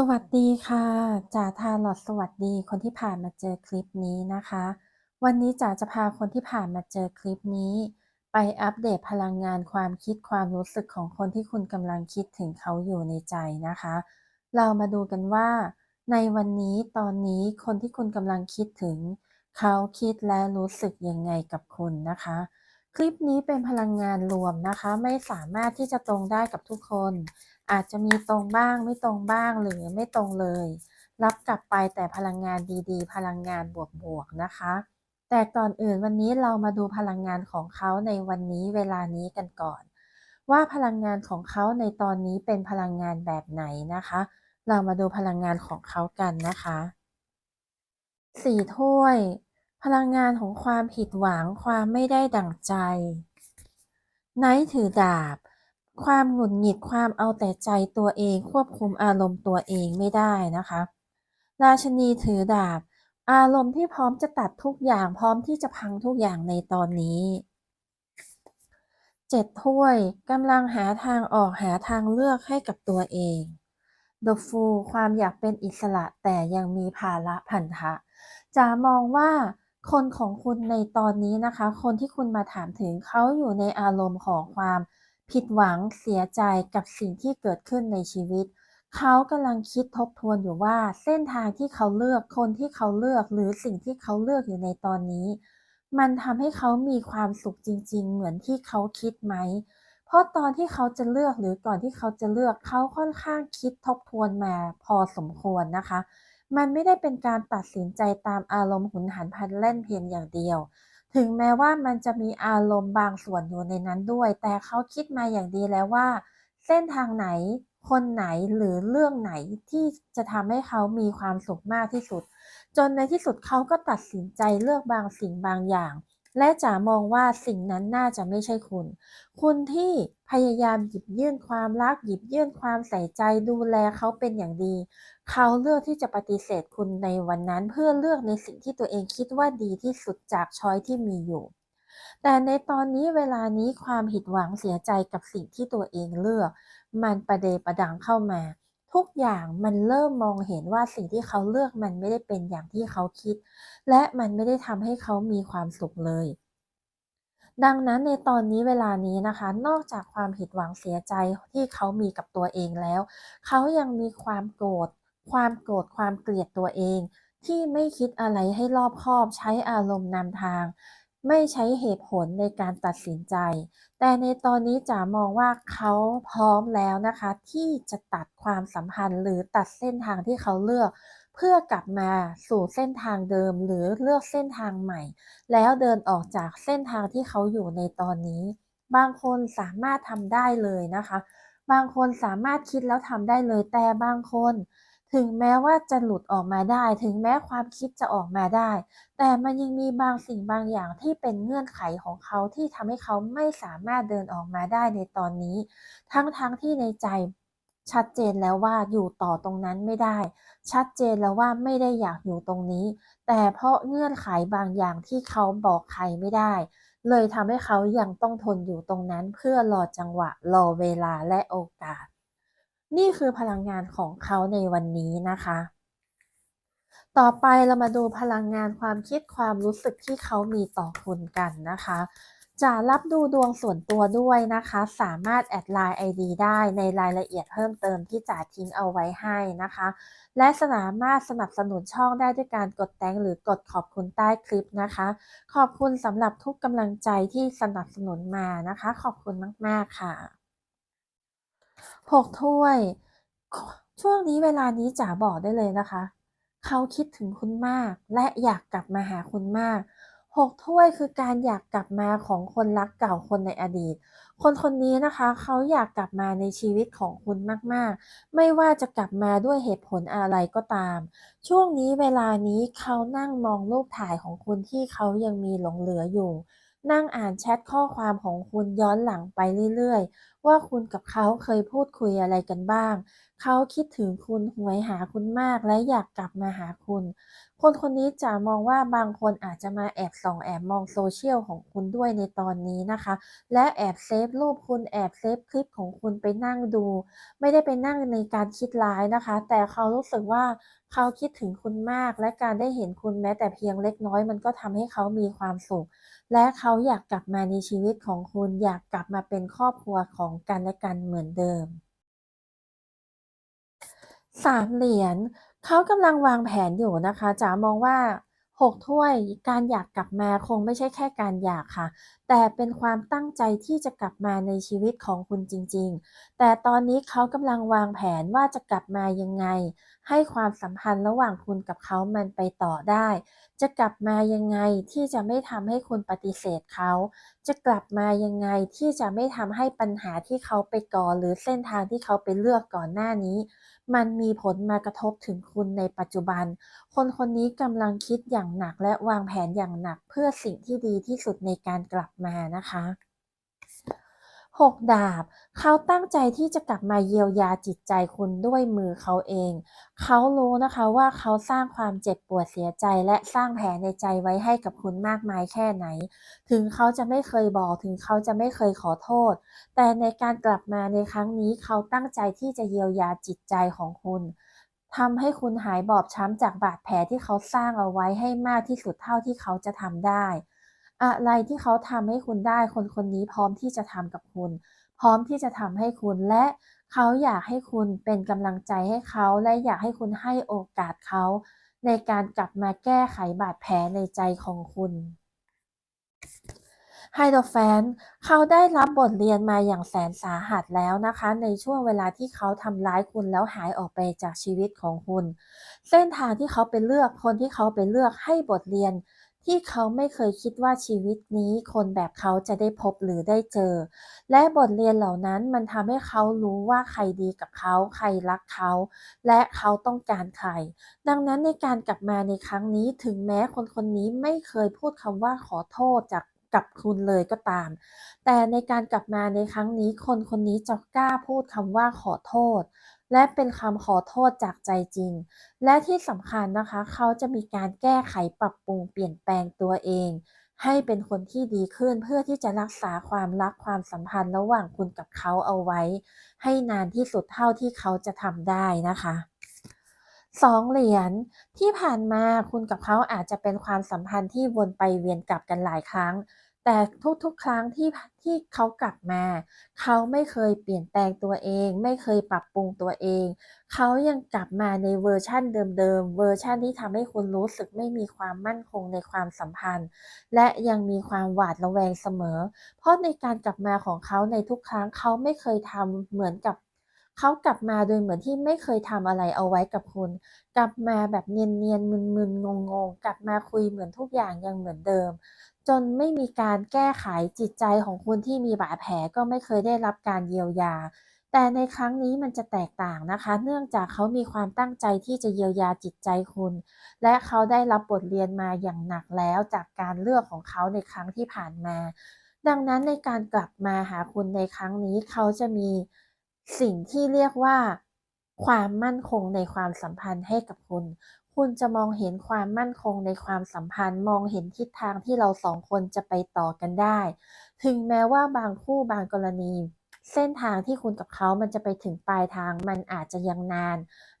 สวัสดีค่ะจ๋าทาลอตสวัสดีคนที่ผ่านมาเจอคลิปนี้นะคะ วันนี้จ๋าจะพาคนที่ผ่านมาเจอคลิปนี้ ไปอัปเดตพลังงานความคิดความรู้สึกของคนที่คุณกำลังคิดถึงเขาอยู่ในใจนะคะ เรามาดูกันว่า ในวันนี้ตอนนี้คนที่คุณกำลังคิดถึง เขาคิดและรู้สึกยังไงกับคุณนะคะ คลิปนี้เป็นพลังงานรวมนะคะ ไม่สามารถที่จะตรงได้กับทุกคน อาจจะมีตรงบ้างไม่ตรงบ้างหรือไม่ตรงเลย รับกลับไปแต่พลังงานดีๆ พลังงานบวกๆนะคะ แต่ก่อนอื่นวันนี้เรามาดูพลังงานของเขาในวันนี้เวลานี้กันก่อน ว่าพลังงานของเขาในตอนนี้เป็นพลังงานแบบไหนนะคะ เรามาดูพลังงานของเขากันนะคะสี่ถ้วย พลังงานของความผิดหวังความไม่ได้ดั่งใจไนท์ถือดาบ ความหงุดหงิดความเอาแต่ใจตัวเอง ควบคุมอารมณ์ตัวเองไม่ได้นะคะ ราชนีถือดาบ อารมณ์ที่พร้อมจะตัดทุกอย่าง พร้อมที่จะพังทุกอย่างในตอนนี้เจ็ดถ้วยกำลังหาทางออกหาทางเลือกให้กับตัวเอง The Fool ความอยากเป็นอิสระแต่ยังมีภาระพันธะจะมองว่าคนของคุณในตอนนี้นะคะ คนที่คุณมาถามถึงเขาอยู่ในอารมณ์ของความ ผิดหวังเสียใจกับสิ่งที่เกิดขึ้นในชีวิต เขากำลังคิดทบทวนอยู่ว่าเส้นทางที่เขาเลือกคนที่เขาเลือกหรือสิ่งที่เขาเลือกอยู่ในตอนนี้ มันทำให้เขามีความสุขจริง ๆ เหมือนที่เขาคิดไหม เพราะตอนที่เขาจะเลือกหรือก่อนที่เขาจะเลือกเขาค่อนข้างคิดทบทวนมาพอสมควรนะคะ มันไม่ได้เป็นการตัดสินใจตามอารมณ์หุนหันพลันแล่นเพียงอย่างเดียว ถึงแม้ว่ามันจะมีอารมณ์บางส่วนอยู่ในนั้นด้วย แต่เขาคิดมาอย่างดีแล้วว่า เส้นทางไหน คนไหนหรือเรื่องไหนที่จะทำให้เขามีความสุขมากที่สุด จนในที่สุดเขาก็ตัดสินใจเลือกบางสิ่งบางอย่าง และจ๋ามองว่าสิ่งนั้นน่าจะไม่ใช่คุณ คุณที่พยายามหยิบยื่นความรัก หยิบยื่นความใส่ใจดูแลเขาเป็นอย่างดี เขาเลือกที่จะปฏิเสธคุณในวันนั้นเพื่อเลือกในสิ่งที่ตัวเองคิดว่าดีที่สุดจากช้อยที่มีอยู่ แต่ในตอนนี้เวลานี้ความผิดหวังเสียใจกับสิ่งที่ตัวเองเลือก มันประเดประดังเข้ามา ทุกอย่างมันเริ่มมองเห็นว่าสิ่งที่เขาเลือกมันไม่ได้เป็นอย่างที่เขาคิด และมันไม่ได้ทำให้เขามีความสุขเลย ดังนั้นในตอนนี้เวลานี้นะคะ นอกจากความผิดหวังเสียใจที่เขามีกับตัวเองแล้ว เขายังมีความโกรธ ความโกรธความเกลียดตัวเองที่ไม่คิดอะไรให้รอบคอบใช้อารมณ์นำทาง ไม่ใช้เหตุผลในการตัดสินใจ แต่ในตอนนี้จ๋ามองว่าเขาพร้อมแล้วนะคะ ที่จะตัดความสัมพันธ์ หรือตัดเส้นทางที่เขาเลือก เพื่อกลับมาสู่เส้นทางเดิมหรือเลือกเส้นทางใหม่ แล้วเดินออกจากเส้นทางที่เขาอยู่ในตอนนี้ บางคนสามารถทำได้เลยนะคะ บางคนสามารถคิดแล้วทำได้เลยแต่บางคน ถึงแม้ว่าจะหลุดออกมาได้ ถึงแม้ความคิดจะออกมาได้ แต่มันยังมีบางสิ่งบางอย่างที่เป็นเงื่อนไขของเขาที่ทำให้เขาไม่สามารถเดินออกมาได้ในตอนนี้ ทั้งๆทที่ในใจชัดเจนแล้วว่าอยู่ต่อตรงนั้นไม่ได้ ชัดเจนแล้วว่าไม่ได้อยากอยู่ตรงนี้ แต่เพราะเงื่อนไขบางอย่างที่เขาบอกใครไม่ได้ เลยทำให้เขายังต้องทนอยู่ตรงนั้นเพื่อรอจังหวะรอเวลาและโอกาส นี่คือพลังงานของเขาในวันนี้นะคะ ต่อไปเรามาดูพลังงานความคิดความรู้สึกที่เขามีต่อคุณกันนะคะ จะรับดูดวงส่วนตัวด้วยนะคะ สามารถแอดไลน์ ID ได้ในรายละเอียดเพิ่มเติมที่จ่าทิ้งเอาไว้ให้นะคะ และสามารถสนับสนุนช่องได้ด้วยการกดแตงหรือกดขอบคุณใต้คลิปนะคะ ขอบคุณสำหรับทุกกำลังใจที่สนับสนุนมานะคะ ขอบคุณมาก ๆ ค่ะ หกถ้วย ช่วงนี้เวลานี้จ๋าบอกได้เลยนะคะ เขาคิดถึงคุณมาก และอยากกลับมาหาคุณมากหกถ้วยคือการอยากกลับมาของคนรักเก่าคนในอดีต คนคนนี้นะคะ เขาอยากกลับมาในชีวิตของคุณมากๆ ไม่ว่าจะกลับมาด้วยเหตุผลอะไรก็ตาม ช่วงนี้เวลานี้เขานั่งมองรูปถ่ายของคุณที่เขายังมีหลงเหลืออยู่ นั่งอ่านแชทข้อความของคุณย้อนหลังไปเรื่อยๆ ว่าคุณกับเขาเคยพูดคุยอะไรกันบ้าง เขาคิดถึงคุณหวยหาคุณมากและอยากกลับมาหาคุณ คนคนนี้จะมองว่าบางคนอาจจะมาแอบส่องแอบมองโซเชียลของคุณด้วยในตอนนี้นะคะ และแอบเซฟรูปคุณแอบเซฟคลิปของคุณไปนั่งดู ไม่ได้ไปนั่งในการคิดร้ายนะคะ แต่เขารู้สึกว่าเขาคิดถึงคุณมากและการได้เห็นคุณแม้แต่เพียงเล็กน้อยมันก็ทำให้เขามีความสุข และเขาอยากกลับมาในชีวิตของคุณอยากกลับมาเป็นครอบครัวของกันและกันเหมือนเดิม สามเหรียญเขากำลังวางแผนอยู่นะคะจ๋ามองว่า หกถ้วย การอยากกลับมาคงไม่ใช่แค่การอยากค่ะ แต่เป็นความตั้งใจที่จะกลับมาในชีวิตของคุณจริง ๆ แต่ตอนนี้เขากำลังวางแผนว่าจะกลับมายังไง ให้ความสัมพันธ์ระหว่างคุณกับเขามันไปต่อได้ จะกลับมายังไงที่จะไม่ทำให้คุณปฏิเสธเขา จะกลับมายังไงที่จะไม่ทำให้ปัญหาที่เขาไปก่อหรือเส้นทางที่เขาไปเลือกก่อนหน้านี้ มันมีผลมากระทบถึงคุณในปัจจุบัน คนคนนี้กำลังคิดอย่างหนักและวางแผนอย่างหนักเพื่อสิ่งที่ดีที่สุดในการกลับมานะคะหกดาบ เขาตั้งใจที่จะกลับมาเยียวยาจิตใจคุณด้วยมือเขาเอง เขารู้นะคะว่าเขาสร้างความเจ็บปวดเสียใจและสร้างแผลในใจไว้ให้กับคุณมากมายแค่ไหน ถึงเขาจะไม่เคยบอกถึงเขาจะไม่เคยขอโทษ แต่ในการกลับมาในครั้งนี้เขาตั้งใจที่จะเยียวยาจิตใจของคุณ ทำให้คุณหายบอบช้ำจากบาดแผลที่เขาสร้างเอาไว้ให้มากที่สุดเท่าที่เขาจะทำได้ อะไรที่เขาทำให้คุณได้ คนคนนี้พร้อมที่จะทำกับคุณ พร้อมที่จะทำให้คุณและเขาอยากให้คุณเป็นกำลังใจให้เขาและอยากให้คุณให้โอกาสเขา ในการกลับมาแก้ไขบาดแผลในใจของคุณ ไฮโดรแฟนเขาได้รับบทเรียนมาอย่างแสนสาหัสแล้วนะคะ ในช่วงเวลาที่เขาทำร้ายคุณแล้วหายออกไปจากชีวิตของคุณ เส้นทางที่เขาไปเลือกคนที่เขาไปเลือกให้บทเรียน ที่เขาไม่เคยคิดว่าชีวิตนี้คนแบบเขาจะได้พบหรือได้เจอ และบทเรียนเหล่านั้นมันทำให้เขารู้ว่าใครดีกับเขา ใครรักเขา และเขาต้องการใคร ดังนั้นในการกลับมาในครั้งนี้ถึงแม้คนคนนี้ไม่เคยพูดคำว่าขอโทษจาก กับคุณเลยก็ตาม แต่ในการกลับมาในครั้งนี้คนคนนี้จะกล้าพูดคำว่าขอโทษ และเป็นคำขอโทษจากใจจริง และที่สำคัญนะคะ เขาจะมีการแก้ไขปรับปรุงเปลี่ยนแปลงตัวเอง ให้เป็นคนที่ดีขึ้นเพื่อที่จะรักษาความรักความสัมพันธ์ระหว่างคุณกับเขาเอาไว้ ให้นานที่สุดเท่าที่เขาจะทำได้นะคะ สองเหรียญที่ผ่านมาคุณกับเขาอาจจะเป็นความสัมพันธ์ที่วนไปเวียนกลับกันหลายครั้ง แต่ทุกๆ ครั้งที่ที่เขากลับมา เขาไม่เคยเปลี่ยนแปลงตัวเอง ไม่เคยปรับปรุงตัวเอง เขายังกลับมาในเวอร์ชั่นเดิมๆเวอร์ชั่นที่ทำให้คุณรู้สึกไม่มีความมั่นคงในความสัมพันธ์ และยังมีความหวาดระแวงเสมอ เพราะในการกลับมาของเขาในทุกครั้งเขาไม่เคยทำเหมือนกับ เขากลับมาโดยเหมือนที่ไม่เคยทำอะไรเอาไว้กับคุณ กลับมาแบบเนียนๆมึนๆงงๆ กลับมาคุยเหมือนทุกอย่างยังเหมือนเดิม จนไม่มีการแก้ไขจิตใจของคุณที่มีบาดแผลก็ไม่เคยได้รับการเยียวยา แต่ในครั้งนี้มันจะแตกต่างนะคะ เนื่องจากเขามีความตั้งใจที่จะเยียวยาจิตใจคุณ และเขาได้รับบทเรียนมาอย่างหนักแล้วจากการเลือกของเขาในครั้งที่ผ่านมา ดังนั้นในการกลับมาหาคุณในครั้งนี้เขาจะมี สิ่งที่เรียกว่า ความมั่นคงในความสัมพันธ์ให้กับคุณ คุณจะมองเห็นความมั่นคงในความสัมพันธ์ มองเห็นทิศทางที่เราสองคนจะไปต่อกันได้ ถึงแม้ว่าบางคู่บางกรณี เส้นทางที่คุณกับเขามันจะไปถึงปลายทาง มันอาจจะยังนาน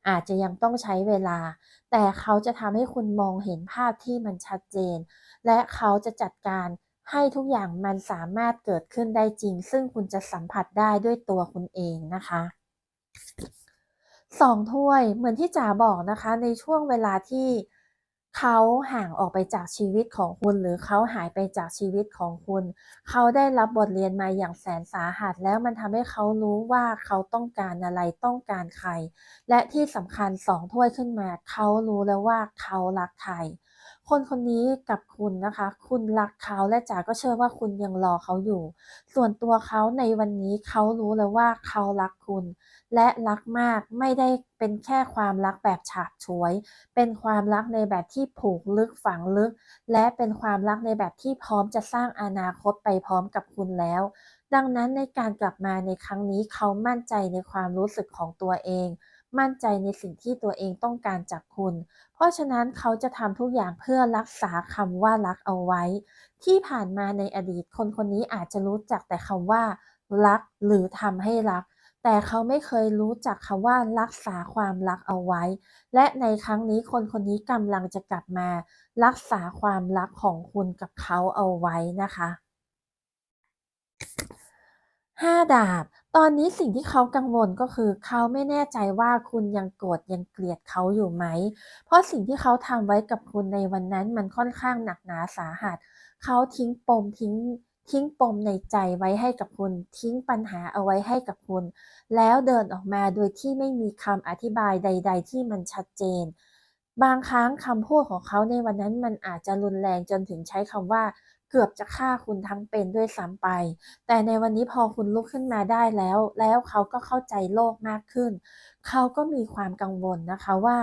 อาจจะยังต้องใช้เวลา แต่เขาจะทำให้คุณมองเห็นภาพที่มันชัดเจน และเขาจะจัดการ ให้ทุกอย่างมันสามารถเกิดขึ้นได้จริง ซึ่งคุณจะสัมผัสได้ด้วยตัวคุณเองนะคะสองถ้วยเหมือนที่จ๋าบอกนะคะ ในช่วงเวลาที่เขาห่างออกไปจากชีวิตของคุณ หรือเขาหายไปจากชีวิตของคุณ เขาได้รับบทเรียนมาอย่างแสนสาหัส แล้วมันทำให้เขารู้ว่าเขาต้องการอะไรต้องการใคร และที่สำคัญสองถ้วยขึ้นมา เขารู้แล้วว่าเขารักใคร คนคนนี้กับคุณนะคะ คุณรักเขาและจ๋าก็เชื่อว่าคุณยังรอเขาอยู่ ส่วนตัวเขาในวันนี้เขารู้แล้วว่าเขารักคุณ และรักมากไม่ได้เป็นแค่ความรักแบบฉาบฉวย เป็นความรักในแบบที่ผูกลึกฝังลึก และเป็นความรักในแบบที่พร้อมจะสร้างอนาคตไปพร้อมกับคุณแล้ว ดังนั้นในการกลับมาในครั้งนี้เขามั่นใจในความรู้สึกของตัวเอง มั่นใจในสิ่งที่ตัวเองต้องการจากคุณ เพราะฉะนั้นเขาจะทำทุกอย่างเพื่อรักษาคำว่ารักเอาไว้ ที่ผ่านมาในอดีตคนคนนี้อาจจะรู้จักแต่คำว่า รักหรือทำให้รัก แต่เขาไม่เคยรู้จักคำว่ารักษาความรักเอาไว้ และในครั้งนี้คนคนนี้กำลังจะกลับมา รักษาความรักของคุณกับเขาเอาไว้นะคะห้าดาบ ตอนนี้สิ่งที่เขากังวลก็คือเขาไม่แน่ใจว่าคุณยังโกรธยังเกลียดเขาอยู่ไหม เพราะสิ่งที่เขาทำไว้กับคุณในวันนั้นมันค่อนข้างหนักหนาสาหัส เขาทิ้งปมทิ้งทิ้งปมในใจไว้ให้กับคุณ ทิ้งปัญหาเอาไว้ให้กับคุณ แล้วเดินออกมาโดยที่ไม่มีคำอธิบายใด ๆ ที่มันชัดเจน บางครั้งคำพูดของเขาในวันนั้นมันอาจจะรุนแรงจนถึงใช้คำว่า เกือบจะฆ่าคุณทั้งเป็นด้วยซ้ำไป แต่ในวันนี้พอคุณลุกขึ้นมาได้แล้ว แล้วเขาก็เข้าใจโลกมากขึ้น เขาก็มีความกังวลนะคะว่า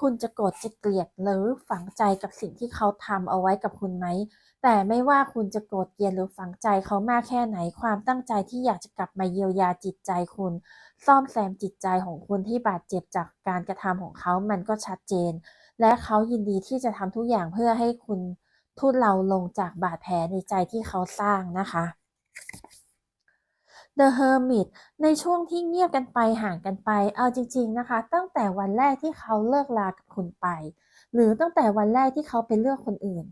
คุณจะโกรธจะเกลียดหรือฝังใจกับสิ่งที่เขาทำเอาไว้กับคุณไหม แต่ไม่ว่าคุณจะโกรธเกลียดหรือฝังใจเขามากแค่ไหน ความตั้งใจที่อยากจะกลับมาเยียวยาจิตใจคุณ ซ่อมแซมจิตใจของคุณที่บาดเจ็บจากการกระทำของเขามันก็ชัดเจน และเขายินดีที่จะทำทุกอย่างเพื่อให้คุณ ทุเลาลงจากบาดแผลในใจที่เขาสร้างนะคะ The Hermit ในช่วงที่เงียบกันไปห่างกันไป เอาจริง ๆนะคะ ตั้งแต่วันแรกที่เขาเลิกลากับคุณไป หรือตั้งแต่วันแรกที่เขาไปเลือกคนอื่น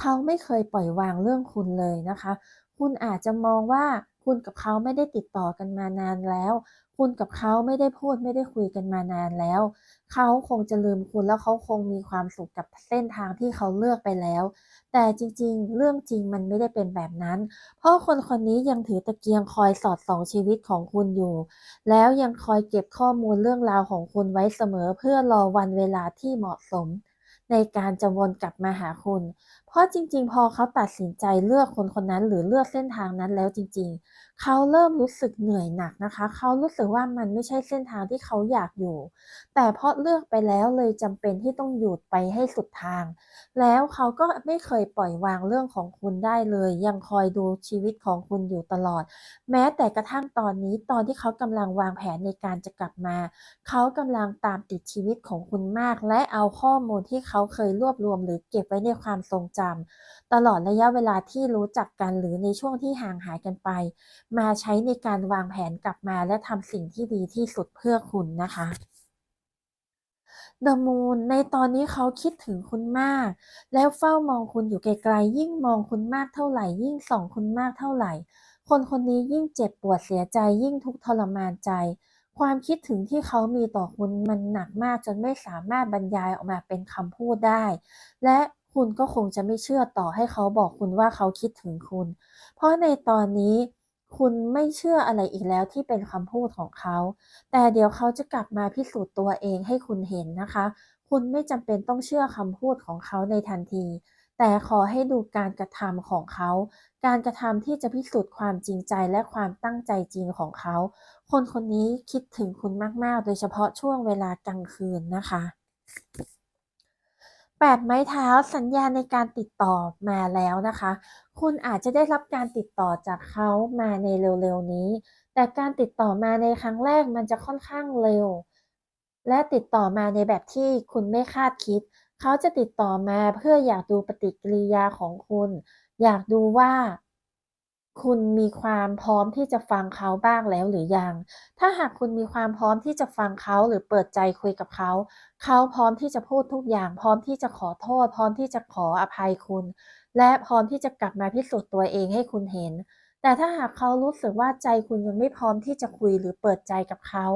เขาไม่เคยปล่อยวางเรื่องคุณเลยนะคะ คุณอาจจะมองว่าคุณกับเขาไม่ได้ติดต่อกันมานานแล้ว คุณกับเขาไม่ได้พูดไม่ได้คุยกันมานานแล้ว เขาคงจะลืมคุณแล้วเขาคงมีความสุขกับเส้นทางที่เขาเลือกไปแล้ว แต่จริงๆ เรื่องจริงมันไม่ได้เป็นแบบนั้น เพราะคนคนนี้ยังถือตะเกียงคอยสอดส่องชีวิตของคุณอยู่ แล้วยังคอยเก็บข้อมูลเรื่องราวของคุณไว้เสมอเพื่อรอวันเวลาที่เหมาะสมในการจะวนกลับมาหาคุณ เพราะจริง ๆ พอเขาตัดสินใจเลือกคนคนนั้น หรือเลือกเส้นทางนั้นแล้วจริง ๆ เขาเริ่มรู้สึกเหนื่อยหนักนะคะ เขารู้สึกว่ามันไม่ใช่เส้นทางที่เขาอยากอยู่ แต่เพราะเลือกไปแล้วเลยจำเป็นที่ต้องหยุดไปให้สุดทาง แล้วเขาก็ไม่เคยปล่อยวางเรื่องของคุณได้เลย ยังคอยดูชีวิตของคุณอยู่ตลอด แม้แต่กระทั่งตอนนี้ตอนที่เขากำลังวางแผนในการจะกลับมา เขากำลังตามติดชีวิตของคุณมาก และเอาข้อมูลที่เขาเคยรวบรวม หรือเก็บไว้ในความทรงจำตลอดระยะเวลาที่รู้จักกันหรือในช่วงที่ห่างหายกันไป มาใช้ในการวางแผนกลับมาและทำสิ่งที่ดีที่สุดเพื่อคุณนะคะ The Moon ในตอนนี้เขาคิดถึงคุณมาก แล้วเฝ้ามองคุณอยู่ไกลๆยิ่งมองคุณมากเท่าไหร่ ยิ่งส่องคุณมากเท่าไหร่ คนคนนี้ยิ่งเจ็บปวดเสียใจ ยิ่งทุกข์ทรมานใจ ความคิดถึงที่เขามีต่อคุณมันหนักมากจนไม่สามารถบรรยายออกมาเป็นคำพูดได้ และ คุณก็คงจะไม่เชื่อต่อให้เขาบอกคุณว่าเขาคิดถึงคุณ เพราะในตอนนี้คุณไม่เชื่ออะไรอีกแล้วที่เป็นคำพูดของเขา แต่เดี๋ยวเขาจะกลับมาพิสูจน์ตัวเองให้คุณเห็นนะคะ คุณไม่จำเป็นต้องเชื่อคำพูดของเขาในทันที แต่ขอให้ดูการกระทำของเขา การกระทำที่จะพิสูจน์ความจริงใจและความตั้งใจจริงของเขา คนคนนี้คิดถึงคุณมากๆ โดยเฉพาะช่วงเวลากลางคืนนะคะ แปดไม้เท้าสัญญาในการติดต่อมาแล้วนะคะ คุณอาจจะได้รับการติดต่อจากเขามาในเร็วๆนี้ แต่การติดต่อมาในครั้งแรกมันจะค่อนข้างเร็ว และติดต่อมาในแบบที่คุณไม่คาดคิด เขาจะติดต่อมาเพื่ออยากดูปฏิกิริยาของคุณ อยากดูว่าคุณมีความพร้อมที่จะฟังเขาบ้างแล้วหรือยัง ถ้าหากคุณมีความพร้อมที่จะฟังเขาหรือเปิดใจคุยกับเขา เขาพร้อมที่จะพูดทุกอย่าง พร้อมที่จะขอโทษ พร้อมที่จะขออภัยคุณ และพร้อมที่จะกลับมาพิสูจน์ตัวเองให้คุณเห็น แต่ถ้าหากเขารู้สึกว่าใจคุณยังไม่พร้อมที่จะคุยหรือเปิดใจกับเขา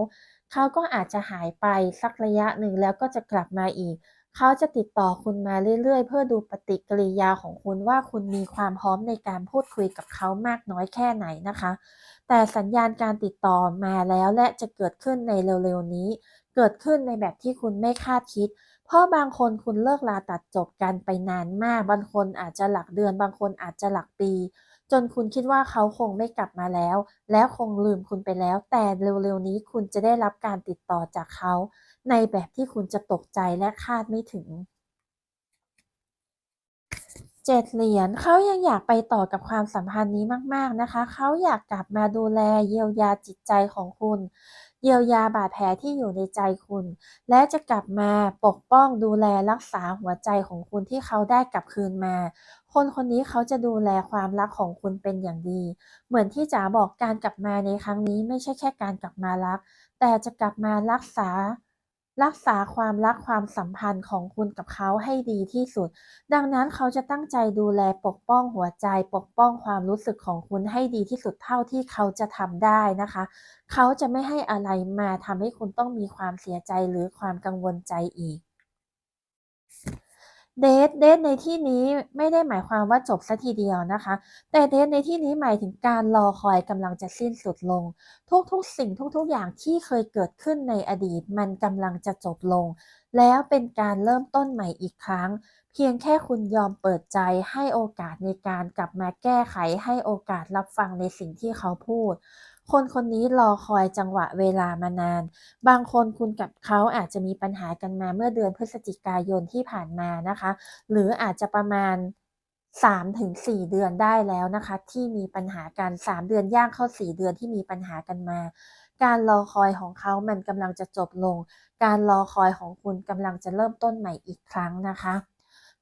เขาก็อาจจะหายไปสักระยะหนึ่งแล้วก็จะกลับมาอีก เขาจะติดต่อคุณมาเรื่อยๆ เพื่อดูปฏิกิริยาของคุณว่าคุณมีความพร้อมในการพูดคุยกับเขามากน้อยแค่ไหนนะคะแต่สัญญาณการติดต่อมาแล้วและจะเกิดขึ้นในเร็วๆนี้ เกิดขึ้นในแบบที่คุณไม่คาดคิด เพราะบางคนคุณเลิกลาตัดจบกันไปนานมาก บางคนอาจจะหลักเดือน บางคนอาจจะหลักปี จนคุณคิดว่าเขาคงไม่กลับมาแล้ว แล้วคงลืมคุณไปแล้ว แต่เร็วๆนี้คุณจะได้รับการติดต่อจากเขา ในแบบที่คุณจะตกใจและคาดไม่ถึงเจ็ดเหรียญเขายังอยากไปต่อกับความสัมพันธ์นี้มาก ๆนะคะ เขาอยากกลับมาดูแลเยียวยาจิตใจของคุณ เยียวยาบาดแผลที่อยู่ในใจคุณ และจะกลับมาปกป้องดูแลรักษาหัวใจของคุณที่เขาได้กลับคืนมา คนคนนี้เขาจะดูแลความรักของคุณเป็นอย่างดี เหมือนที่จ๋าบอกการกลับมาในครั้งนี้ไม่ใช่แค่การกลับมารัก แต่จะกลับมารักษา รักษาความรักความสัมพันธ์ของคุณกับเขาให้ดีที่สุด ดังนั้นเขาจะตั้งใจดูแลปกป้องหัวใจ ปกป้องความรู้สึกของคุณให้ดีที่สุดเท่าที่เขาจะทำได้นะคะ เขาจะไม่ให้อะไรมาทำให้คุณต้องมีความเสียใจหรือความกังวลใจอีก เดทเดทในที่นี้ไม่ได้หมายความว่าจบซะทีเดียวนะคะ แต่เดทในที่นี้หมายถึงการรอคอยกำลังจะสิ้นสุดลง ทุกๆสิ่งทุกๆอย่างที่เคยเกิดขึ้นในอดีต มันกำลังจะจบลง แล้วเป็นการเริ่มต้นใหม่อีกครั้ง เพียงแค่คุณยอมเปิดใจให้โอกาสในการกลับมาแก้ไขให้โอกาสรับฟังในสิ่งที่เขาพูด คนคนนี้รอคอยจังหวะเวลามานาน บางคนคุณกับเขาอาจจะมีปัญหากันมาเมื่อเดือนพฤศจิกายนที่ผ่านมานะคะ หรืออาจจะประมาณ3-4เดือนได้แล้วนะคะ ที่มีปัญหากัน 3 เดือนย่างเข้า 4 เดือนที่มีปัญหากันมา การรอคอยของเขามันกำลังจะจบลง การรอคอยของคุณกำลังจะเริ่มต้นใหม่อีกครั้งนะคะ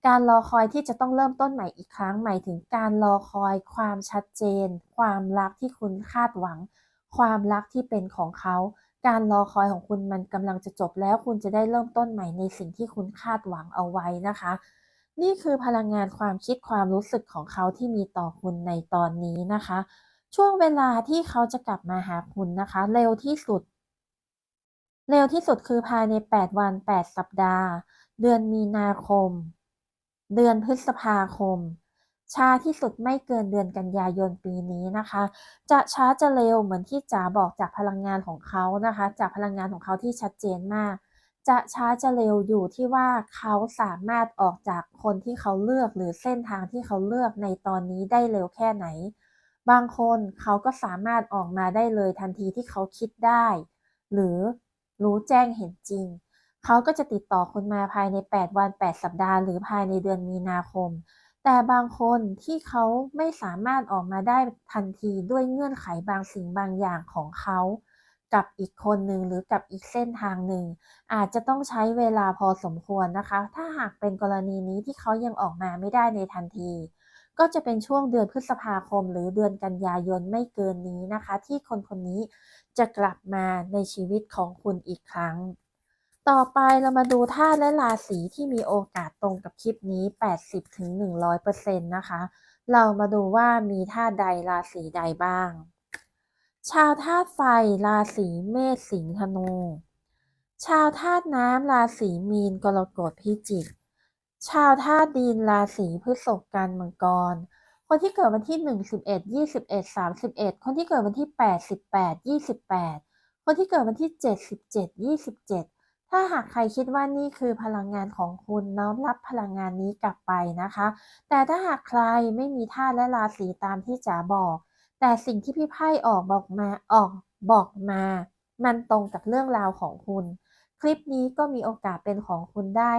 การรอคอยที่จะต้องเริ่มต้นใหม่อีกครั้งหมายถึงการรอคอยความชัดเจน ความรักที่คุณคาดหวัง ความรักที่เป็นของเขา การรอคอยของคุณมันกำลังจะจบแล้วคุณจะได้เริ่มต้นใหม่ในสิ่งที่คุณคาดหวังเอาไว้นะคะ นี่คือพลังงานความคิดความรู้สึกของเขาที่มีต่อคุณในตอนนี้นะคะ ช่วงเวลาที่เขาจะกลับมาหาคุณนะคะ เร็วที่สุด เร็วที่สุดคือภายใน 8 วัน 8 สัปดาห์ เดือนมีนาคม เดือนพฤษภาคม ช้าที่สุดไม่เกินเดือนกันยายนปีนี้นะคะ จะช้าจะเร็วเหมือนที่จ๋าบอกจากพลังงานของเขานะคะ จากพลังงานของเขาที่ชัดเจนมาก จะช้าจะเร็วอยู่ที่ว่าเขาสามารถออกจากคนที่เขาเลือกหรือเส้นทางที่เขาเลือกในตอนนี้ได้เร็วแค่ไหน บางคนเขาก็สามารถออกมาได้เลยทันทีที่เขาคิดได้ หรือรู้แจ้งเห็นจริง เขาก็จะติดต่อคุณมาภายใน 8 วัน 8 สัปดาห์ หรือภายในเดือนมีนาคม แต่บางคนที่เขาไม่สามารถออกมาได้ทันทีด้วยเงื่อนไขบางสิ่งบางอย่างของเขา กับอีกคนหนึ่งหรือกับอีกเส้นทางหนึ่ง อาจจะต้องใช้เวลาพอสมควรนะคะ ถ้าหากเป็นกรณีนี้ที่เขายังออกมาไม่ได้ในทันทีก็จะเป็นช่วงเดือนพฤษภาคม หรือเดือนกันยายนไม่เกินนี้นะคะ ที่คนคนนี้จะกลับมาในชีวิตของคุณอีกครั้ง ต่อไปเรามาดูธาตุและราศีที่มีโอกาสตรงกับคลิปนี้ 80-100%นะคะ เรามาดูว่ามีธาตุใดราศีใดบ้าง ชาวธาตุไฟราศีเมษสิงห์ธนู ชาวธาตุน้ำราศีมีนกรกฎพิจิก ชาวธาตุดินราศีพฤษภกันมังกร คนที่เกิดวันที่ 1 11 21 31 คนที่เกิดวันที่ 8 18 28 คนที่เกิดวันที่ 7 17 27 ถ้าหากใครคิดว่านี่คือพลังงานของคุณน้อมรับพลังงานนี้กลับไปนะคะ แต่ถ้าหากใครไม่มีธาและราศีตามที่จ๋าบอก แต่สิ่งที่พี่ไพ่ออกบอกมาออกบอกมา มันตรงกับเรื่องราวของคุณ คลิปนี้ก็มีโอกาสเป็นของคุณได้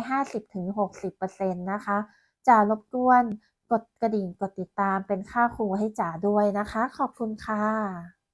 50-60%นะคะจ๋ารบกวนกดกระดิ่งกดติดตามเป็นค่าครูให้จ๋าด้วยนะคะ ขอบคุณค่ะ